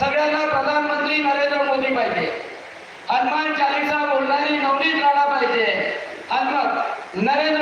सगळ्यांना प्रधानमंत्री नरेंद्र मोदी पाहिजे. हनुमान चालीसा बोलणारी नवनीत राणा पाहिजे. हनुमान नरेंद्र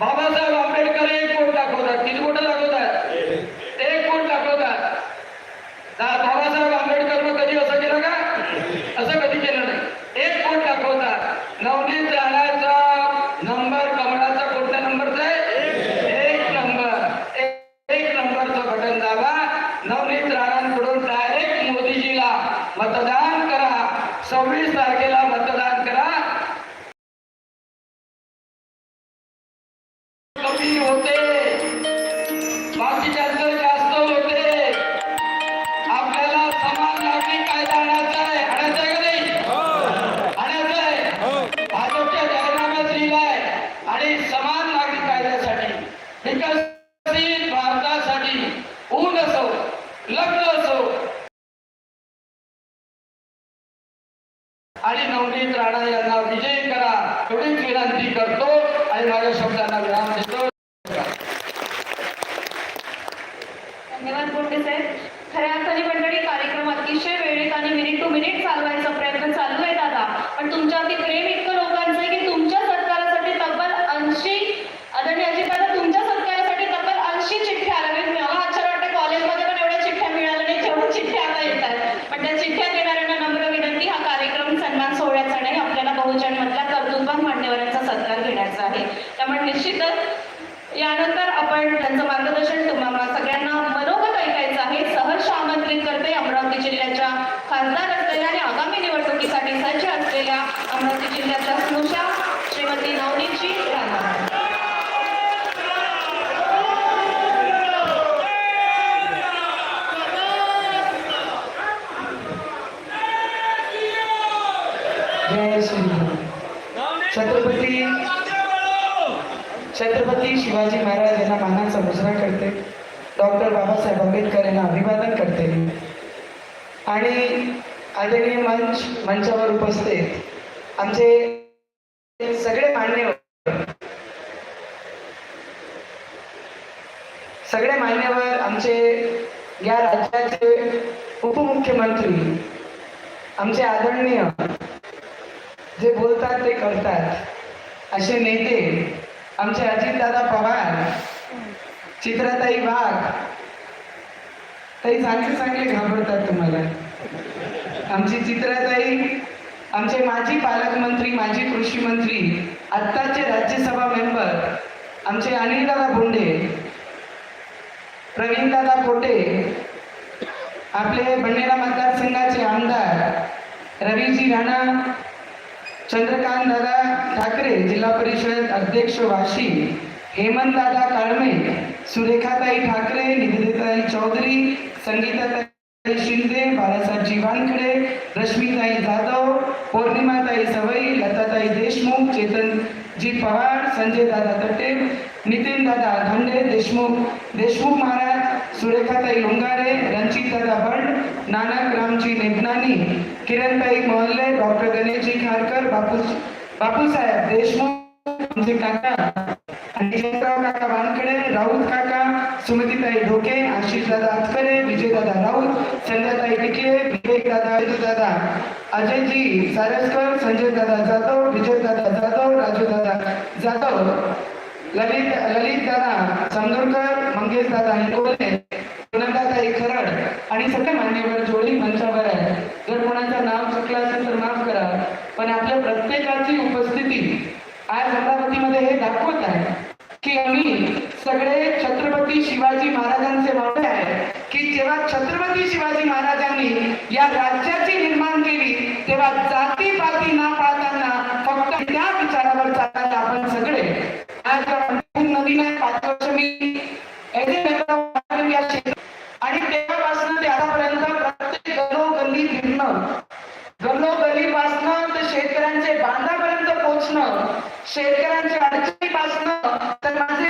बाबासाहेब आंबेडकर एक कोट दाखवतात. तीन कोट दाखवतात? आणि नवनीत राणा यांना विजयी करा. एवढी विनंती करतो आणि माझ्या शब्दांना विराम देतो. जय श्री छत्रपती छत्रपती शिवाजी महाराज यांना मानाचा मुजरा करते. डॉक्टर बाबासाहेब आंबेडकर यांना अभिवादन करते. आणि आदरणीय मंच मंचावर उपस्थित आमचे सगळे मान्यवर सगळे मान्यवर आमचे या राज्याचे उपमुख्यमंत्री आमचे आदरणीय जे बोलतात ते करतात. असे नेते आमचे अजितदादा पवार चित्राताई वाघ ताई चांगले चांगले घाबरतात तुम्हाला. आमची चित्राताई आमचे माजी पालकमंत्री माजी कृषी मंत्री आत्ताचे राज्यसभा मेंबर आमचे अनिलदादा बोंडे प्रवीणदादा पोटे आपले बंडेरा मतदारसंघाचे आमदार रवीजी राणा चंद्रकांत दादा ठाकरे जिल्हा परिषद अध्यक्ष वाशी हेमंतदादा काळमे सुरेखाताई ठाकरे निवेदिताई चौधरी संगीताताई शिंदे बाळासाहेबजी वानखडे रश्मीताई जाधव पौर्णिमाताई सवई लताताई देशमुख चेतनजी पवार संजय दादा तटे नितीन दादा धोंडे देशमुख देशमुख महाराज सुरेखाताई लुंगारे रणजित दादा नानक रामजी नेपनानी किरणताई मोहल्ले डॉक्टर गणेशजी खारकर बापू बापूसाहेब देशमुख आमचे काका आणि जयंतराव काका वानखडे राऊत काका सुमतीताई ढोके आशिष दादा आचकरे विजयदादा राऊत संध्याताई टिकले विवेक दादा दादा अजयजी सारस्कर संजय दादा जाधव विजय दादा जाधव राजू दादा जाधव ललित ललित दादा समदुरकर मंगेश दादा हिंगोले आणि सगळे मान्यवर जोडी मंचावर आहे. जर कोणाचं नाव चुकलं असेल तर माफ करा. पण आपल्या प्रत्येकाची उपस्थिती आज अमरावतीमध्ये हे दाखवत आहे की आम्ही सगळे छत्रपती शिवाजी महाराजांचे मावळे आहे. की जेव्हा छत्रपती शिवाजी महाराजांनी या राज्याची निर्माण केली तेव्हा जाती पाती ना पाळताना फक्त त्या विचारावर चालणारे आपण सगळे. आज खूप नवीन पाच वर्ष मी या आणि तेव्हापासून ते आतापर्यंत प्रत्येक गल्लोगल्ली फिरणं गल्लोगल्लीपासनं तर शेतकऱ्यांचे बांधापर्यंत पोहोचणं शेतकऱ्यांच्या अडचणीपासनं तर माझे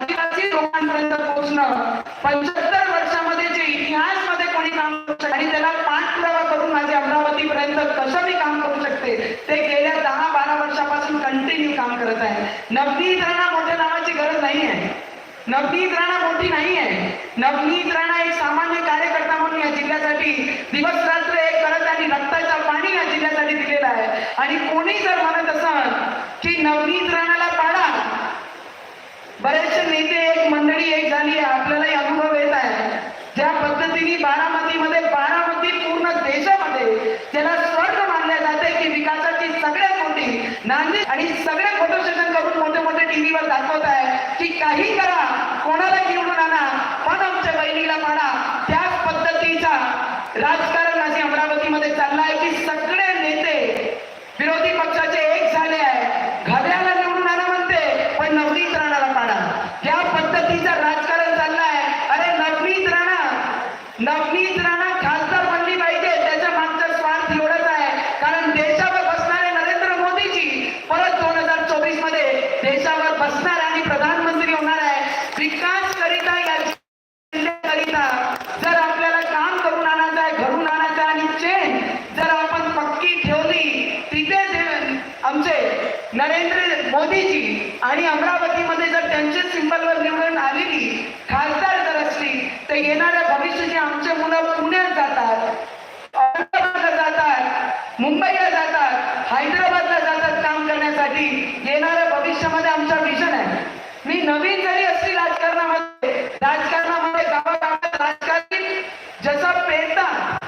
आदिवासी लोकांपर्यंत पोहोचणं पंच्याहत्तर वर्षामध्ये जे इतिहासमध्ये कोणी काम करू शकते आणि त्याला पाठपुरावा करून माझे अमरावतीपर्यंत कसं मी काम करू शकते ते गेल्या दहा बारा वर्षापासून कंटिन्यू काम करत आहे. नवनीकरणा मोठ्या नावाची गरज नाही आहे नवनीत राणा मोठी नाही आहे. नवनीत राणा एक सामान्य कार्यकर्ता म्हणून या जिल्ह्यासाठी दिवस रात्र एक करत आणि रक्ताचा पाणी या जिल्ह्यासाठी दिलेला आहे. आणि कोणी जर म्हणत असाल की नवनीत राणाला पाडा बरेचसे नेते एक मंडळी एक झाली आहे आपल्यालाही अनुभव येत आहे. ज्या पद्धतीने बारामतीमध्ये बारामती पूर्ण देशामध्ये ज्याला स्वर्ग मानले जाते की विकासाची सगळ्यात मोठी नांदी आणि सगळे फोटो सेशन करून मोठे मोठे टीव्हीवर दाखवत आहे की काही करा कोणाला निवडून आणा पण आमच्या बहिणीला म्हणा त्याच पद्धतीचा राजकारण माझे अमरावतीमध्ये चाललाय की सगळे नेते विरोधी पक्षाचे एक झाले आहे घड्याला निवडून आणा म्हणते पण नवनीत राणाला पाडा या पद्धतीचं राजकारण चाललंय अरे नवनीत राणा नवनीत राणा खासदार बनली पाहिजे त्याच्या मागचा स्वार्थ एवढाच आहे कारण देशावर बसणारे नरेंद्र मोदीजी परत दोन हजार चोवीसमध्ये देशावर बसणार आणि प्रधानमंत्री होणार आहे विकास करिता या करिता जर आपल्याला काम करून आणायचं आहे घरून आणायचं आहे आणि चेन जर आपण पक्की ठेवली तिथे जे आमचे नरेंद्र मोदीजी आणि अमरावतीमध्ये जर त्यांच्या सिंबलवर निवडून आलेली खासदार जर असली तर येणाऱ्या भविष्याची आमचे मुलं पुण्यात जातात औरंगाबादला जातात मुंबईला जातात हैदराबादला जातात काम करण्यासाठी येणाऱ्या भविष्यामध्ये आमचा विजन आहे मी नवीन जरी असली राजकारणामध्ये राजकारणामध्ये गावागावात राजकारणी जसा पेरतात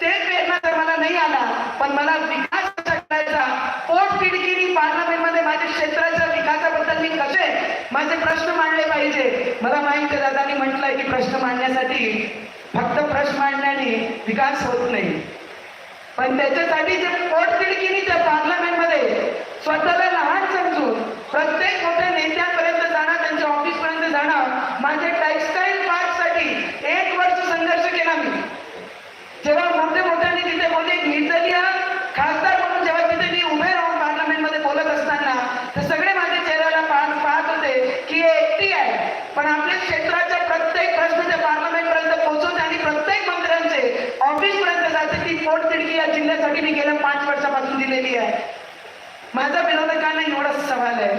ते प्रेरणा तर मला नाही आला पण मला विकास कसा करायचा? पोट खिडकीनी पार्लमेंटमध्ये माझ्या क्षेत्राच्या विकासाबद्दल मी कसे माझे प्रश्न मांडले पाहिजे? मला माहिती दादानी म्हटलंय की प्रश्न मांडण्यासाठी फक्त प्रश्न मांडण्याने विकास होत नाही. पण त्याच्यासाठी जे पोटतिडकीनी त्या पार्लमेंटमध्ये स्वतःला लहान समजून प्रत्येक मोठ्या नेत्यांपर्यंत जाणं त्यांच्या ऑफिस पर्यंत जाणं माझे टेक्सटाईल पार्कसाठी एक वर्ष संघर्ष केला मी जेव्हा मोठे मोठ्याने तिथे बोलले निर्दलीय खासदार म्हणून जेव्हा तिथे मी उभे राहून पार्लमेंटमध्ये बोलत असताना तर सगळे माझ्या चेहऱ्याला पाहत पाहत होते की हे एकटी आहे पण आपल्या क्षेत्राच्या प्रत्येक प्रश्न ते पार्लमेंट पर्यंत पोहोचवते आणि प्रत्येक मंत्र्यांचे ऑफिस पर्यंत जाते ती पोटतिडकी या जिल्ह्यासाठी मी गेल्या पाच वर्षापासून दिलेली आहे. माझा विरोध का नाही एवढाच सवाल आहे?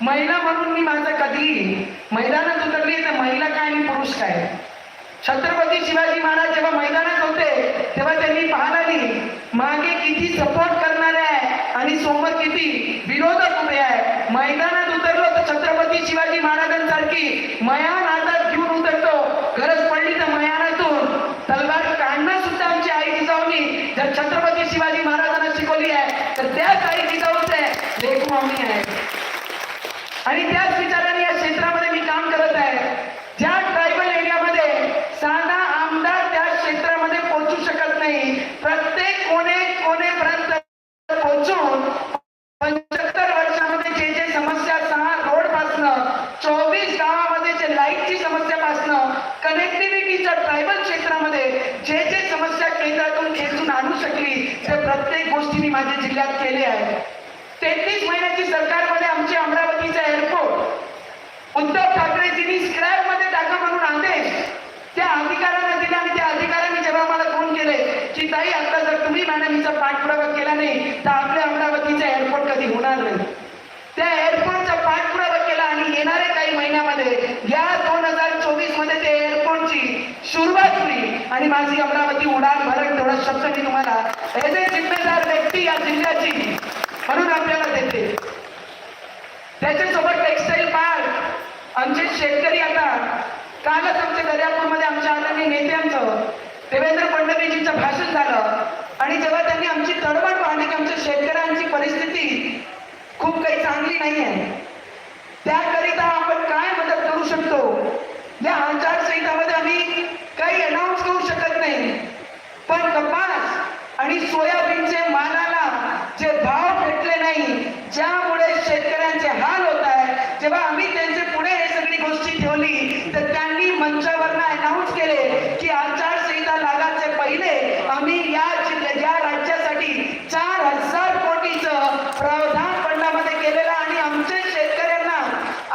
महिला म्हणून मी माझं कधी मैदानात उतरली तर महिला काय आणि पुरुष काय? छत्रपती शिवाजी महाराज जेव्हा मैदानात होते तेव्हा त्यांनी पाहिलं मागे किती सपोर्ट करणारे आहे आणि सोबत किती विरोधक उभे आहे. मैदानात उतरलो तर छत्रपती शिवाजी महाराजांसारखी मया हातात घेऊन उतरतो गरज पडली तर मयानातून तलवार काढणं सुद्धा आमची आई जिजाऊनी जर छत्रपती शिवाजी महाराजांना शिकवली आहे तर त्याच आई जिजाऊच आहे लेखू आहे आणि त्याच विचाराने या क्षेत्रामध्ये मी काम करत आहे. ज्या ट्रायबल एरियामध्ये साधा आमदार त्या क्षेत्रामध्ये पोहोचू शकत नाही प्रत्येक कोणे कोणेपर्यंत पोहोचून पंच्याहत्तर वर्षामध्ये जे जे समस्या सहा रोड पासनं चोवीस गावामध्ये जे लाईटची समस्या पासनं कनेक्टिव्हिटीच्या ट्रायबल क्षेत्रामध्ये जे जे समस्या केंद्रातून खेचून आणू शकली ते प्रत्येक गोष्टी मी माझ्या जिल्ह्यात केले आहे तेहतीस महिन्याची सरकारमध्ये आमचे अमरावतीचा एअरपोर्ट उद्धव ठाकरेजींनी स्क्रॅपमध्ये टाका म्हणून आदेश. त्या अधिकाऱ्यांना दिला आणि त्या अधिकाऱ्यांनी जेव्हा मला फोन केले की ताई आता जर तुम्ही मॅडमचा पाठपुरावा केला नाही तर आपल्या अमरावतीचा एअरपोर्ट कधी होणार नाही. त्या एअरपोर्टचा पाठपुरावा केला आणि येणाऱ्या काही महिन्यामध्ये या दोन हजार चोवीसमध्ये त्या एअरपोर्टची सुरुवात होईल. आणि माझी अमरावती उडान भरण तेवढा शब्द मी तुम्हाला एज ए जिम्मेदार व्यक्ती या जिल्ह्याची म्हणून आपल्याला देते. त्याच्यासोबत टेक्सटाईल पार्क आमचे शेतकरी आता कालच आमच्या दर्यापूरमध्ये आमच्या आदरणीय आमचं देवेंद्र फडणवीसजींचं भाषण झालं. आणि जेव्हा त्यांनी आमची तडमड पाहिली की आमच्या शेतकऱ्यांची परिस्थिती खूप काही चांगली नाही आहे त्याकरिता आपण काय मदत करू शकतो या आचारसंहितामध्ये आम्ही काही अनाऊन्स करू शकत नाही पण कपास आणि सोयाबीनचे मालाला जे भाव भेटले नाही ज्यामुळे शेतकऱ्यांचे हाल होत आहे जेव्हा आम्ही त्यांचे पुढे हे सगळी गोष्टी ठेवली तर त्यांनी मंचावरनं अनाऊन्स केले की आचारसंहिता लागायचे पहिले आम्ही या जिल्ह्या या राज्यासाठी चार हजार कोटीचं प्रावधान फंडामध्ये केलेलं आणि आमच्या शेतकऱ्यांना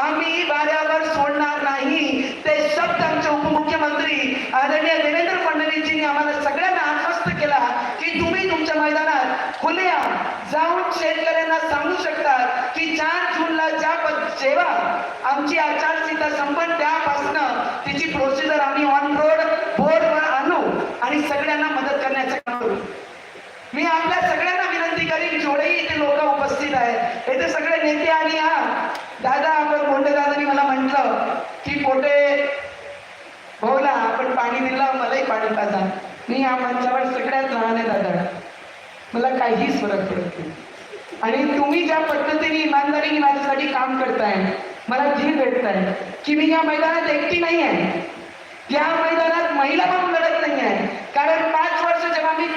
आम्ही वाऱ्यावर सोडणार नाही ते शब्द आमचे उपमुख्यमंत्री आदरणीय देवेंद्र फडणवीसजींनी आम्हाला सगळ्यांना आश्वस्त केला की तुम्ही तुमच्या मैदानात खुल्या जाऊन शेतकऱ्यांना सांगू शकतात की चार जूनला ज्या पद- जेव्हा आमची आचारसंहिता संपन त्यापासनं तिची प्रोसिजर आम्ही ऑन रोड बोर्डवर आणू आणि सगळ्यांना मदत करण्याचं काम करू. मी आपल्या सगळ्यांना विनंती करीन जेवढेही इथे लोक उपस्थित आहेत इथे सगळे नेते आणि हा दादा आपण मोठे दादानी मला म्हटलं की पोटे भाऊला आपण पाणी दिलं मलाही पाणी पाजा. मी या मंचावर सगळ्यात लहान आहे दादा. मला काहीच फरक पडत नाही. आणि तुम्ही ज्या पद्धतीने इमानदारीने माझ्यासाठी काम करताय मला धीर आहे की मी या मैदानात एकटी नाही आहे. या मैदानात महिला पण लढत नाही आहे. कारण पाच वर्ष जेव्हा मी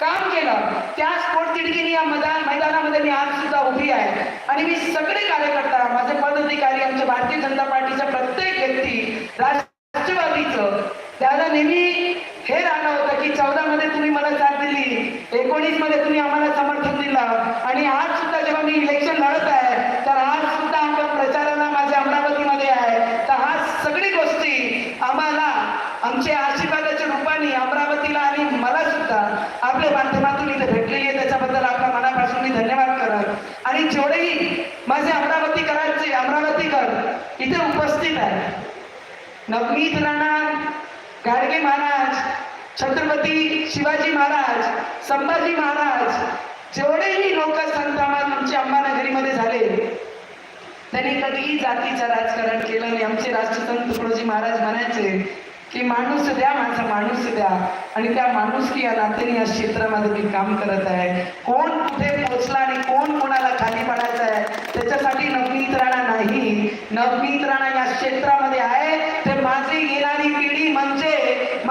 काम केलं त्याच पोटतिडकीने या मैदान मैदानामध्ये मी आज सुद्धा उभी आहे. आणि मी सगळे कार्यकर्ता माझे पदाधिकारी आमच्या भारतीय जनता पार्टीच्या प्रत्येक व्यक्ती राष्ट्रवादीचं त्याला नेहमी हे राहणं होतं की चौदा मध्ये तुम्ही मला साथ दिली एकोणीसमध्ये तुम्ही आम्हाला समर्थन दिलं आणि आज सुद्धा जेव्हा मी इलेक्शन लढत आहे तर आज सुद्धा आपण प्रचाराला माझ्या अमरावतीमध्ये आहे तर आज सगळी गोष्टी आम्हाला आमच्या आशीर्वादाच्या रूपाने अमरावतीला आणि मला सुद्धा आपल्या माध्यमातून इथे भेटलेली आहे त्याच्याबद्दल आपल्या मनापासून मी धन्यवाद करत आणि जेवढेही माझे अमरावतीकरांचे अमरावतीकर इथे उपस्थित आहे नवनीत राणा गाडगे महाराज छत्रपती शिवाजी महाराज संभाजी महाराज जेवढेही लोक संतामान आमच्या अंबानगरीमध्ये झाले त्यांनी कधीही जातीचं राजकारण केलं नाही. आमचे राष्ट्रसंत तुकडोजी महाराज म्हणायचे की माणूस द्या माझा माणूस द्या. आणि त्या माणूस की या नात्याने या क्षेत्रामध्ये मी काम करत आहे. कोण कुठे पोचला आणि कोण कोणाला खाली पडायचं आहे त्याच्यासाठी नवनीत राणा नाही. नवनीत राणा या क्षेत्रामध्ये आहे ते माझी येणारी पिढी म्हणजे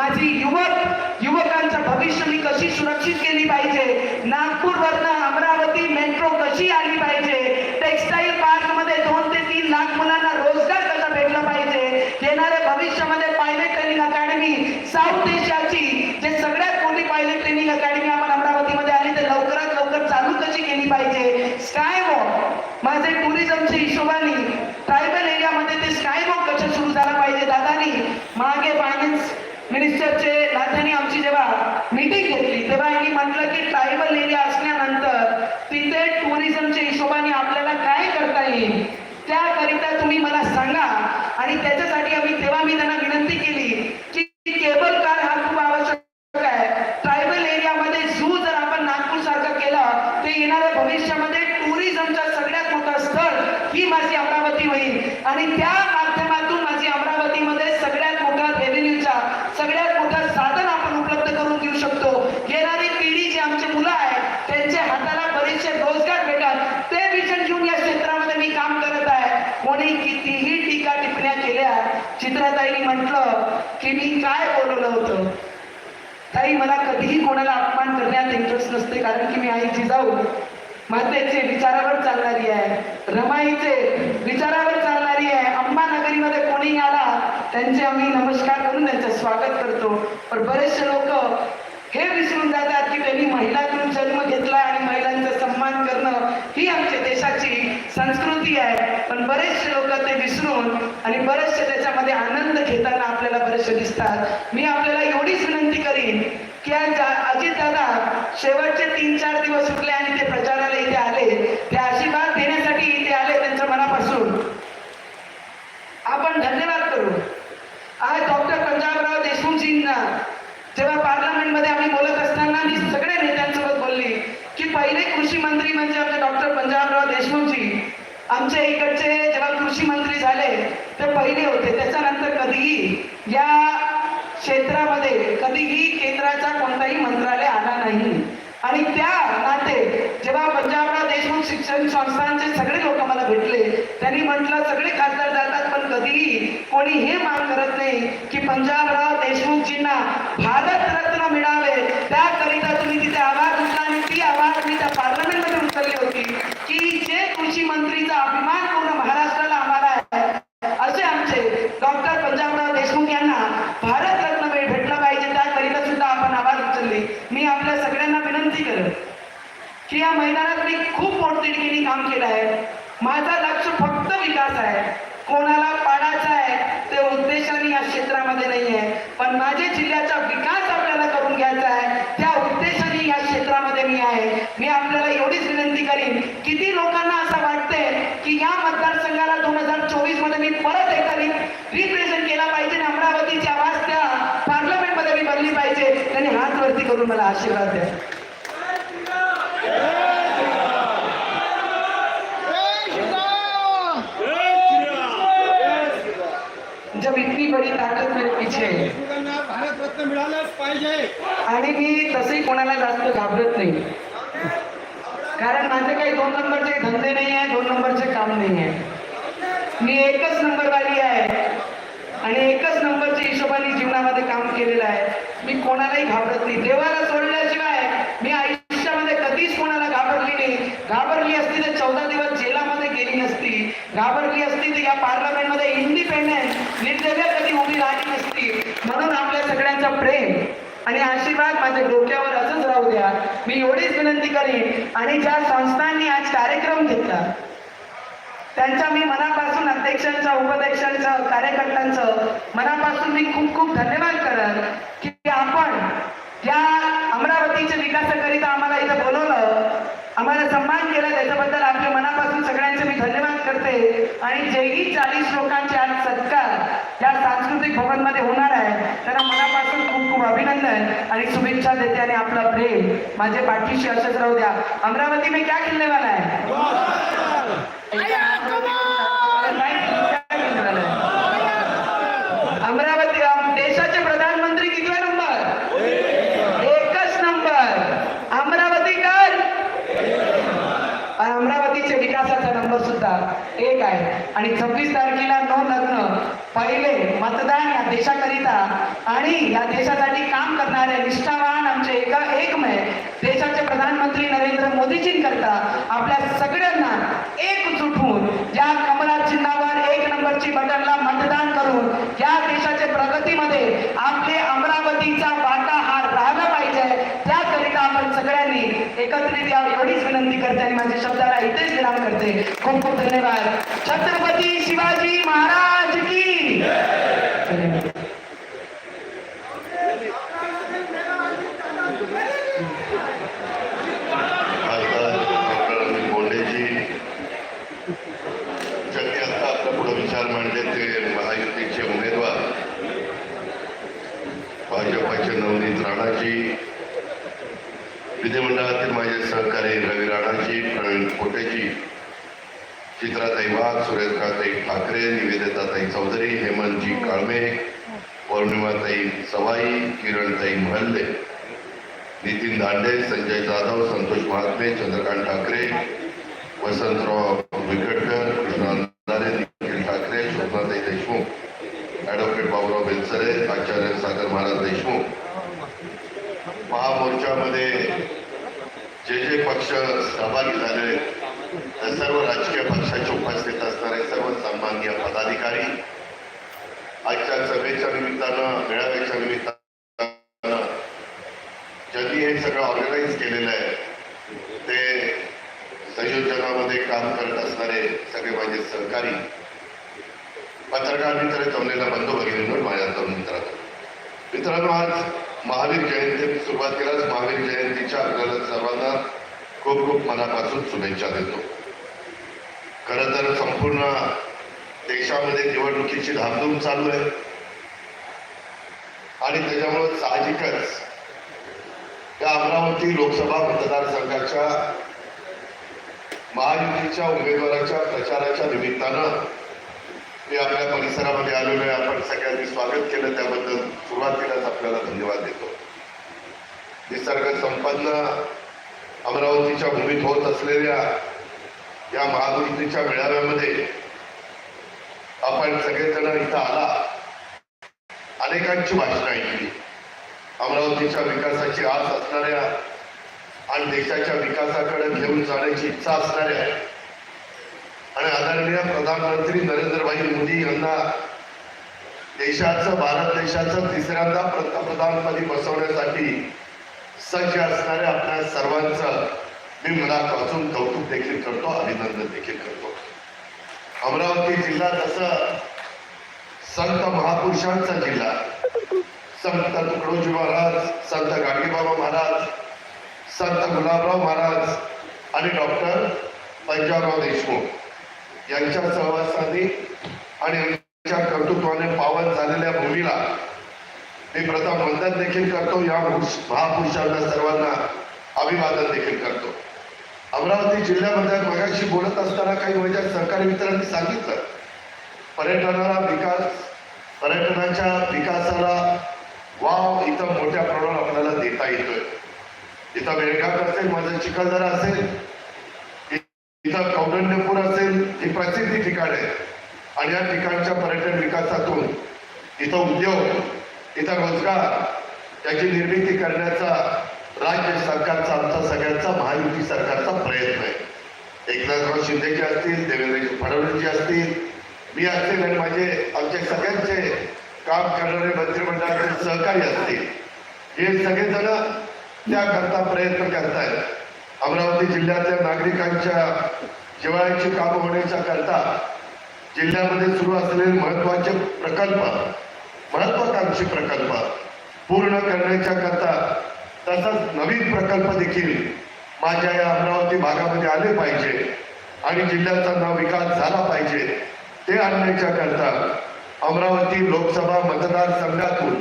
माझी युवक युवकांचं भविष्य मी कशी सुरक्षित केली पाहिजे? नागपूरवरनं अमरावती मेट्रो कशी आली पाहिजे? टेक्सटाईल पार्कमध्ये दोन ते तीन लाख मुलांना रोजगार कसा भेटला पाहिजे? येणाऱ्या भविष्यामध्ये पायलट ट्रेनिंग अकॅडमी साऊथ एशियाची जे सगळ्यात मोठी पायलट ट्रेनिंग अकॅडमी आपण अमरावतीमध्ये आली ते लवकरात लवकर चालू कशी केली पाहिजे? स्काय वॉक माझे टुरिझमची हिशोबाने ट्रायबल एरियामध्ये ते स्काय वॉक कसं सुरू झाला पाहिजे दादानी मागे फायनान्स मिनिस्टरचे नात्याने आमची जेव्हा मीटिंग घेतली तेव्हा यांनी म्हटलं की ट्रायबल एरिया असल्यानंतर तिथे टुरिझमच्या हिशोबाने आपल्याला काय करता येईल त्याकरिता तुम्ही मला सांगा आणि त्याच्यासाठी आम्ही तेव्हा मी त्यांना विनंती केली की केबल कार हा खूप आवश्यक आहे ट्रायबल एरियामध्ये झू जर आपण नागपूर सारखं केलं ते येणाऱ्या भविष्यामध्ये टुरिझमचा सगळ्यात मोठा स्थळ ही माझी अमरावती होईल आणि त्या माध्यमातून माझी अमरावतीमध्ये सगळ्यात मोठा रेव्हेन्यूचा सगळ्यात मोठा साधन आपण उपलब्ध करून देऊ शकतो. येणारी पिढी जी आमची मुलं आहेत त्यांच्या हाताला बरेचसे रोजगार भेटतात. ते विषय घेऊन या क्षेत्रामध्ये मी काम करत आहे. कोणी कितीही टीका टिपण्या केल्या चित्राताईने म्हटलं की मी काय बोलवलं होतं? ताई मला कधीही कोणाला अपमान करण्यात इंटरेस्ट नसते कारण की मी आईची जाऊ मातेचे विचारावर चालणारी आहे. रमाईचे विचारावर चालणारी आहे. अंबानगरीमध्ये कोणी आला त्यांचे आम्ही नमस्कार करून त्यांचं स्वागत करतो. पण बरेचसे लोक हे विसरून जातात की त्यांनी महिलातून जन्म घेतला आणि महिलांचा सन्मान करणं ही आमच्या देशाची संस्कृती आहे. पण बरेचसे लोक ते विसरून आणि बरेचसे त्याच्यामध्ये आनंद घेताना आपल्याला बरेचसे दिसतात. मी आपल्याला एवढीच विनंती करीन की अजित दादा शेवटचे तीन चार दिवस उठले आणि ते प्रचाराला इथे आले ते आशीर्वाद देण्यासाठी इथे आले त्यांच्या मनापासून आपण धन्यवाद करू. आज डॉक्टर पंजाबराव देशमुखजींना. जेव्हा पार्लमेंटमध्ये आम्ही बोलत असताना मी सगळ्या नेत्यांसोबत बोलली की पहिले कृषी मंत्री म्हणजे आमचे डॉक्टर पंजाबराव देशमुखजी. आमच्या इकडचे जेव्हा कृषी मंत्री झाले ते पहिले होते. त्याच्यानंतर कधीही या क्षेत्रामध्ये कधीही केंद्राचा कोणताही मंत्रालय आला नाही. आणि त्या नाते जेव्हा पंजाबराव देशमुख शिक्षण संस्थांचे सगळे लोक मला भेटले त्यांनी म्हटलं सगळे खासदार कधीही कोणी हे मान करत नाही की पंजाबराव देशमुखजींना भारतरत्न मिळावे. त्याकरिता तुम्ही तिथे आवाज उचला आणि ती आवाज मी त्या पार्लमेंटमध्ये उचलली होती की जे कृषी मंत्रीचा अभिमान पूर्ण महाराष्ट्राला आम्हाला आहे असे आमचे डॉक्टर पंजाबराव देशमुख यांना भारतरत्न वेळ भेटला पाहिजे त्याकरिता सुद्धा आपण आवाज उचलले. मी आपल्या सगळ्यांना विनंती करत की या मैदानात मी खूप पोटतिडकीने काम केलं आहे. माझा लक्ष फक्त विकास आहे. कोणाला पाडायचा आहे ते उद्देशाने या क्षेत्रामध्ये नाही आहे पण माझ्या जिल्ह्याचा विकास आपल्याला करून घ्यायचा आहे. त्या उद्देशाने या क्षेत्रामध्ये मी आहे. मी आपल्याला एवढीच विनंती करीन. किती लोकांना असं वाटतंय की या मतदारसंघाला दोन हजार चोवीसमध्ये मी परत एकदा रिप्रेझेंट केला पाहिजे. आणि अमरावतीची आवाज त्या पार्लमेंटमध्ये मी बनली पाहिजे. त्यांनी हात वरती करून मला आशीर्वाद द्या. बड़ी ताकत मेरे पीछे है मुलांना भारतरत्न मिळालंच पाहिजे. आणि मी तसंही कोणाला जास्त घाबरत नाही. कारण माझे काही दोन नंबरचे धंदे नाही आहे दोन नंबरचे काम नाही आहे. मी एकच नंबरवाली आहे आणि एकच नंबरच्या हिशोबाने जीवनामध्ये काम केलेलं आहे. मी कोणालाही घाबरत नाही. देवाला सोडल्याशिवाय मी आयुष्यामध्ये कधीच कोणाला घाबरली नाही. घाबरली असती तर चौदा दिवस जेलामध्ये गेली नसती. घाबरली असती तर या पार्लमेंटमध्ये इंडिपेंडेंट निर्दय कधी उभी राहिली नसती म्हणून आपल्या सगळ्यांचा प्रेम आणि आशीर्वाद माझ्या डोक्यावर असंच राहू द्या. मी एवढीच विनंती करीन. आणि ज्या संस्थांनी आज कार्यक्रम घेतला त्यांचा मी मनापासून अध्यक्षांचा उपाध्यक्षांचा कार्यकर्त्यांचं मनापासून मी खूप खूप धन्यवाद करत की आपण या अमरावतीच्या विकासाकरिता आम्हाला इथं बोलवलं. आम्हाला सन्मान केला. त्याच्याबद्दल आपल्या मनापासून सगळ्यांचे मी धन्यवाद करते. आणि जेही चाळीस लोकांचे आज सत्कार. सांस्कृतिक भवनमध्ये होणार आहे. त्यांना मनापासून खूप खूप अभिनंदन आणि शुभेच्छा देते आणि आपला प्रेम माझे पाठीशी असंच राहू द्या. अमरावती में क्या खेलने वाला है? अमरावती अम- देशाचे प्रधानमंत्री किती नंबर? एकच नंबर. अमरावतीकर अमरावतीचे विकासाचा नंबर सुद्धा एक आहे. आणि सव्वीस तारखेला नऊ लग्न पहिले मतदान या देशाकरिता. आणि या देशासाठी काम करणाऱ्या निष्ठावान आमचे एका एकमय देशाचे प्रधानमंत्री नरेंद्र मोदीजींकरता आपल्या सगळ्यांना एकजूट होऊन या कमला चिन्हावर एक नंबरची बटनला मतदान करून या देशाच्या प्रगतीमध्ये आपले अमरावतीचा वाटा हा राहिला पाहिजे त्याकरिता आपण सगळ्यांनी एकत्रित या एवढीच विनंती करते आणि माझ्या शब्दाला इथेच विराम करते. खूप खूप धन्यवाद. छत्रपती शिवाजी महाराज की धन्यवाद खासदार डॉक्टर अनिल बोंडेजी ज्यांनी आता आपल्या पुढे विचार मांडले ते मला मंत्रिमंडळातील माझे सहकारी रवी राणाजी प्रवीण पोटेजी चित्राताई सुरेश सुरेखाताई ठाकरे निवेदिताताई चौधरी हेमंतजी काळमे पौर्णिमाताई सवाई किरणताई महल्ले नितीन दांडे संजय जाधव संतोष महात्मे चंद्रकांत ठाकरे वसंतराव विकटकर कृष्णांधारे निखिल ठाकरे शोभनाताई देशमुख ॲडव्होकेट बाबुराव बेलसरे आचार्य सागर महाराज देशमुख. महामोर्चामध्ये जे जे पक्ष सहभागी झाले सर्व राजकीय पक्षाचे उपस्थित सर्व सन्माननीय पदाधिकारी, आजच्या सभेच्या निमित्तानं, मेळाव्याच्या निमित्तानं ज्यांनी हे सगळं ऑर्गनाईज केलेलं आहे, ते काम करत सगळे माझे सहकारी, पत्रकार मित्र जमलेला बंधू भगिनींवर माझ्या तरुण मित्रांनो. मित्रांनो, आज महावीर जयंती सुरुवात महावीर आपल्याला सर्वांना खूप खूप मनापासून शुभेच्छा देतो. खरं तर संपूर्ण देशामध्ये निवडणुकीची धामधूम चालू आहे. आणि त्याच्यामुळे साहजिकच या अमरावती लोकसभा मतदारसंघाच्या महायुतीच्या उमेदवाराच्या प्रचाराच्या निमित्तानं मी आपल्या परिसरामध्ये आलेलो आहे. आपण सगळ्यांनी स्वागत केलं. त्याबद्दल सुरुवातीलाच आपल्याला धन्यवाद देतो. निसर्ग संपन्न अमरावतीच्या भूमीत होत असलेल्या या महायुतीच्या मेळाव्यामध्ये आपण सगळेजण इथं आला. अनेकांची भाषणं ऐकली. अमरावतीच्या विकासाची आस असणाऱ्या आणि देशाच्या विकासाकडे घेऊन जाण्याची इच्छा असणाऱ्या आणि आदरणीय प्रधानमंत्री नरेंद्रभाई मोदी यांना देशाचं भारत देशाचं तिसऱ्यांदा पंतप्रधानपदी बसवण्यासाठी सज्ज असणाऱ्या आपल्या सर्वांचं मी मनापासून कौतुक देखील करतो अभिनंदन देखील करतो. अमरावती जिल्हा तसं संत महापुरुषांचा जिल्हा संत तुकडोजी महाराज संत गाडगेबाबा महाराज संत गुलाबराव महाराज आणि डॉक्टर पंजाबराव देशमुख यांच्या सहवासाने आणि यांच्या कर्तृत्वाने पावन झालेल्या भूमीला मी प्रथम वंदन देखील करतो. या पुरुष- महापुरुषांना सर्वांना अभिवादन देखील करतो. अमरावती जिल्ह्यामध्ये मगाशी बोलत असताना काही माझ्या सहकारी मित्रांनी सांगितलं. पर्यटनाला विकास पर्यटनाच्या विकासाला वाव इथं मोठ्या प्रमाणावर आपल्याला देता येतोय. इथं मेळघाट असेल माझं चिखलदरा असेल इथं कौंडण्यपूर असेल ही प्रसिद्धी ठिकाण आहे. आणि या ठिकाणच्या पर्यटन विकासातून इथं उद्योग इथं रोजगार याची निर्मिती करण्याचा राज्य सरकारचा आमचा सगळ्यांचा महायुती सरकारचा प्रयत्न आहे. एकनाथराव शिंदेचे असतील देवेंद्र फडणवीसजी असतील मी असतील आणि माझे आमचे सगळ्यांचे काम करणारे मंत्रिमंडळाचे सहकारी असतील हे सगळेजण त्याकरता प्रयत्न करतायत. अमरावती जिल्ह्यातल्या नागरिकांच्या जिवाळ्याची कामं होण्याच्या करता जिल्ह्यामध्ये सुरू असलेले महत्त्वाचे प्रकल्प महत्वाकांक्षी प्रकल्प पूर्ण करण्याच्या करता तसंच नवीन प्रकल्प देखील माझ्या या अमरावती भागामध्ये आले पाहिजे आणि जिल्ह्याचा नाव विकास झाला पाहिजे ते आणण्याच्या करता अमरावती लोकसभा मतदारसंघातून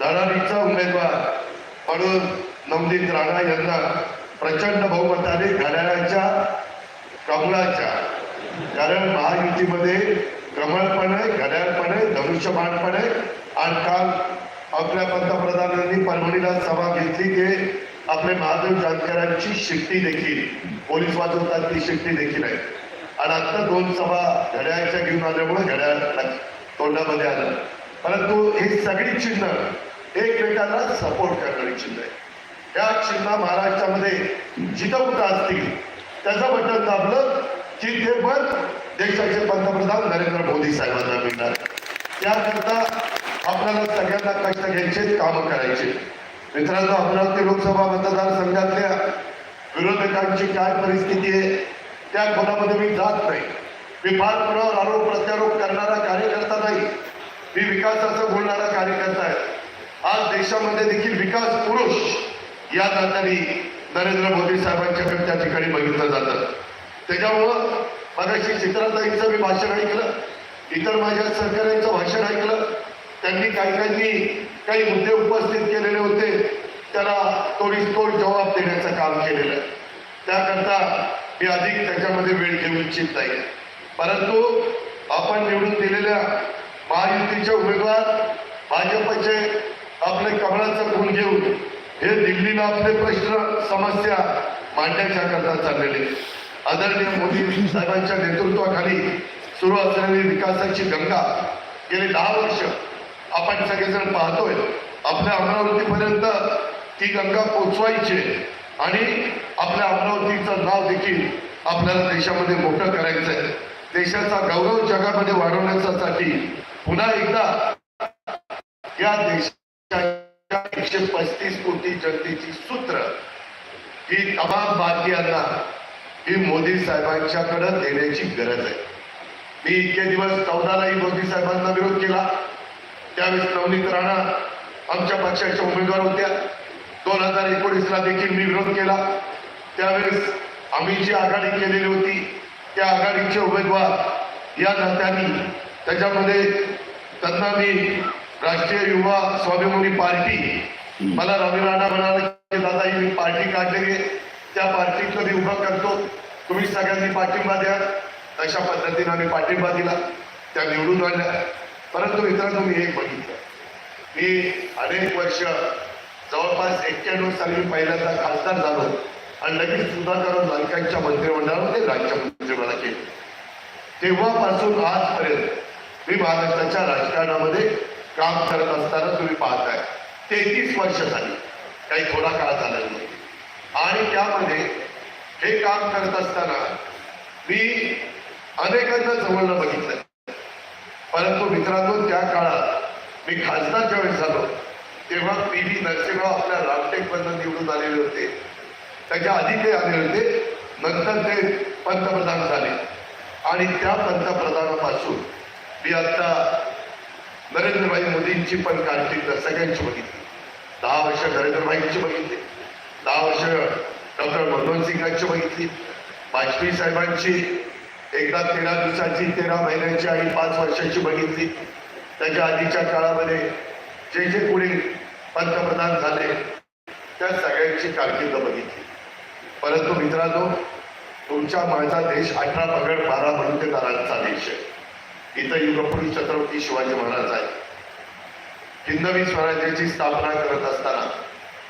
धडारीचा उमेदवार म्हणून नवनीत राणा यांना प्रचंड बहुमताने घड्याळाच्या कमळाच्या कारण महायुतीमध्ये कमळपणे घड्याळपणे आहे घड्याळ आणि काल आपल्या पंतप्रधानांनी परभणीला सभा घेतली ते आपले महादेव जानकरांची शिट्टी देखील पोलीस वाजवतात ती शिट्टी देखील आहे. आणि आता दोन सभा घड्याळच्या घेऊन आल्यामुळे घड्याळ तोंडामध्ये आलं. परंतु ही सगळी चिन्ह एकमेकांना सपोर्ट करणारी चिन्ह आहे. या चिन्ह महाराष्ट्रामध्ये जिथं कुठं असतील त्याचं बटन दाबलं की ते पण देशाचे पंतप्रधान नरेंद्र मोदी साहेबांना मिळणार. त्याकरता आपल्याला सगळ्यांना कष्ट घ्यायचे कामं करायचे मित्रांनो अमरावती लोकसभा मतदारसंघातल्या विरोधकांची काय परिस्थिती आहे त्या कोणामध्ये मी जात नाही. मी फार आरोप प्रत्यारोप करणारा कार्यकर्ता नाही. मी विकासाचं बोलणारा कार्यकर्ता आहे. आज देशामध्ये देखील विकास पुरुष या नात्याने नरेंद्र मोदी साहेबांच्याकडे त्या ठिकाणी बघितलं जातं. त्याच्यामुळं मगाशी चित्राताईंचं मी भाषण ऐकलं इतर माझ्या सहकाऱ्यांचं भाषण ऐकलं त्यांनी काही काहींनी काही मुद्दे उपस्थित केलेले होते. त्याला तोडीस तोड जबाब देण्याचं काम केलेलं आहे. त्याकरता मी अधिक त्याच्यामध्ये वेळ घेऊ इच्छित नाही. परंतु आपण निवडून दिलेल्या महायुतीचे उमेदवार भाजपचे आपले कमळाचं गुण घेऊन हे दिल्लीला आपले प्रश्न समस्या मांडण्याच्या करता चाललेले आदरणीय मोदी साहेबांच्या नेतृत्वाखाली सुरू असलेली विकासाची गंगा गेली दहा वर्ष आपण सगळेजण पाहतोय. आपल्या अमरावतीपर्यंत ती गंगा पोचवायची आहे. आणि आपल्या अमरावतीचं नाव देखील आपल्याला देशामध्ये मोठं करायचं आहे देशाचा गौरव जगामध्ये वाढवण्यासाठी पुन्हा एकदा या देशाच्या एकशे पस्तीस कोटी जनतेची सूत्र ही तमाम भारतीयांना ही मोदी साहेबांच्याकडे देण्याची गरज आहे. मी इतके दिवस चौदालाही मोदी साहेबांना विरोध केला. त्यावेळेस नवनीत राणा आमच्या पक्षाच्या उमेदवार होत्या. दोन हजार एकोणीसला देखील मी विरोध केला. त्यावेळेस आम्ही जी आघाडी केलेली होती त्या आघाडीचे उमेदवार या नात्याने त्याच्यामध्ये त्यांना मी राष्ट्रीय युवा स्वाभिमानी पार्टी मला रवी राणा म्हणाले की दादा ही मी पार्टी काढलेली आहे. त्या पार्टीचं मी उभं करतो. तुम्ही सगळ्यांनी पाठिंबा द्या. अशा पद्धतीने आम्ही पाठिंबा दिला. त्या निवडून आल्या परंतु मित्रांनो मी एक बघितलं. मी अनेक वर्ष जवळपास एक्क्याण्णव साली मी पहिल्यांदा खासदार झालो आणि लगेच सुधाकर नाईकांच्या मंत्रिमंडळामध्ये राज्य मला केले. तेव्हापासून आजपर्यंत मी महाराष्ट्राच्या राजकारणामध्ये काम करत असताना तुम्ही पाहताय. तेहतीस वर्ष झाली. काही थोडा काळ झाला नाही. आणि त्यामध्ये हे काम करत असताना मी अनेकांना जवळला बघितलं. परंतु मित्रांनो त्या काळात मी खासदार ज्यावेळेस झालो तेव्हा पी व्ही नरसिंहराव आपल्या रामटेकमधून निवडून आलेले होते. त्याच्या आधी ते आले होते नंतर ते पंतप्रधान झाले. आणि त्या पंतप्रधानापासून मी आता नरेंद्रभाई मोदींची पण कारकीर्द सगळ्यांची बघितली. दहा वर्ष नरेंद्रभाईंची बघितली. दहा वर्ष डॉक्टर मनमोहन सिंगांची बघितली. वाजपेयी साहेबांची एकदा तेरा दिवसाची तेरा महिन्यांची आणि पाच वर्षाची बघितली. त्याच्या आधीच्या काळामध्ये जे जे पुढे पंतप्रधान झाले त्या सगळ्यांची कारकिर्द बघितली. परंतु मित्रांनो तुमच्या माझा देश अठरा पगड बारा बंददारांचा देश आहे. इथं युगपुरुष छत्रपती शिवाजी महाराज आहे हिंदवी स्वराज्याची स्थापना करत असताना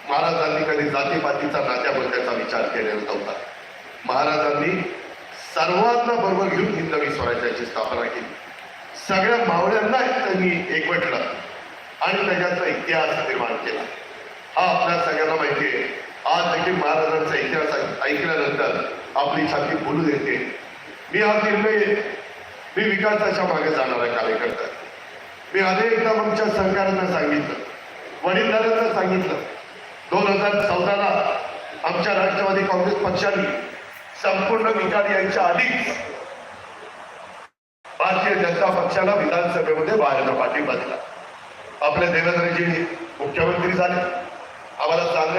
महाराजांनी कधी जातीपातीचा नात्याबद्दलचा विचार केलेला नव्हता. महाराजांनी सर्वांना बरोबर घेऊन हिंदवी स्वराज्याची स्थापना केली. सगळ्या मावळ्यांना त्यांनी एकवटलं आणि त्याच्यातला इतिहास निर्माण केला. हा आपल्या सगळ्यांना माहिती आहे. आज देखील महाराजांचा इतिहास ऐकल्यानंतर आपली छाती बोलू देते मी हा निर्णय मी विकासाच्या मागे जाणारा कार्यकर्ता. मी अनेकदा आमच्या सरकारनं सांगितलं वडीलधाऱ्यांना सांगितलं. दोन हजार चौदाला आमच्या राष्ट्रवादी काँग्रेस पक्षाने संपूर्ण विकार यांच्या आधीच भारतीय जनता पक्षाला विधानसभेमध्ये बाहेरचा पाठिंबा दिला आपले देवेंद्रजी मुख्यमंत्री झाले. आम्हाला सांगण्यात